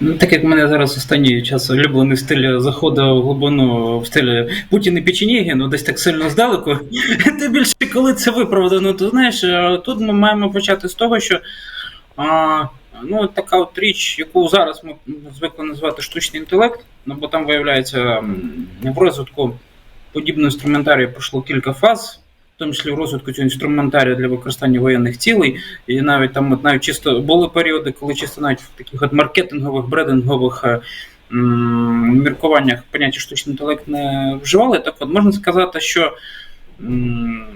Ну, так як в мене зараз останній час улюблений стиль заходу в глибину в стилі Путін і Печенєгін, ну десь так сильно здалеку, тим більше коли це виправдано, то знаєш, е, тут ми маємо почати з того, що а, ну, така от річ, яку зараз ми звикли називати штучний інтелект, ну бо там виявляється в розвитку подібного інструментарію пройшло кілька фаз. В тому числі в розвитку цього інструментарію для використання воєнних цілей, і навіть там навіть чисто були періоди, коли чисто навіть в таких от маркетингових, брендингових е, м, міркуваннях поняття штучний інтелект не вживали. Так от можна сказати, що м,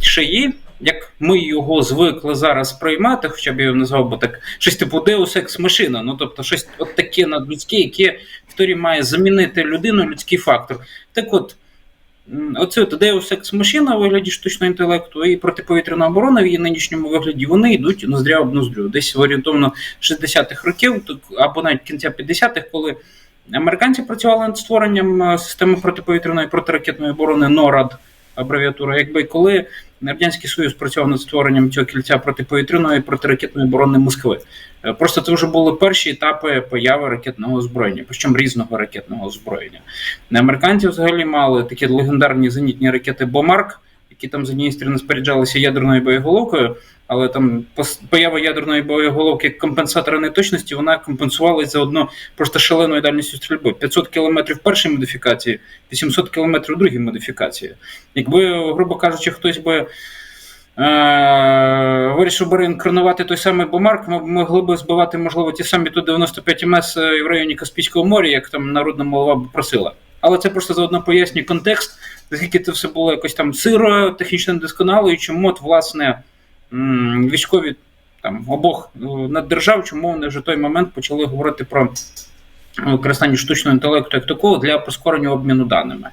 шиї, як ми його звикли зараз приймати, хоча б я його назвав би так, щось типу Deus Ex машина, ну тобто щось от таке надлюдське, яке в теорії має замінити людину, людський фактор. Так от. Оце от Deus Ex машина у вигляді штучного інтелекту і протиповітряна оборона в її нинішньому вигляді, вони йдуть ноздря об ноздрю. Десь орієнтовно 60-х років, або навіть кінця 50-х, коли американці працювали над створенням е, системи протиповітряної протиракетної оборони НОРАД абревіатура, якби коли Радянський Союз працював над створенням цього кільця протиповітряної і протиракетної оборони Москви. Е, Просто це вже були перші етапи появи ракетного озброєння, причому різного ракетного озброєння. Американці взагалі мали такі легендарні зенітні ракети Бомарк, які там з однієї сторони споряджалися ядерною боєголовкою, але там поява ядерної боєголовки компенсатора неточності вона компенсувалася заодно просто шаленою дальністю стрільби. 500 км першій модифікації, 800 км другій модифікації. Якби, грубо кажучи, хтось би. Е, вирішив би реінкарнувати той самий Бомарк, ми могли б збивати, можливо, ті самі ту 95 МС в районі Каспійського моря, як там народна молова б просила. Але це просто заодно пояснює контекст, наскільки це все було якось там сиро, технічно недосконало, і чому, от, власне, військові там обох е, наддержав, чому вони вже в той момент почали говорити про використання штучного інтелекту як такого для прискорення обміну даними.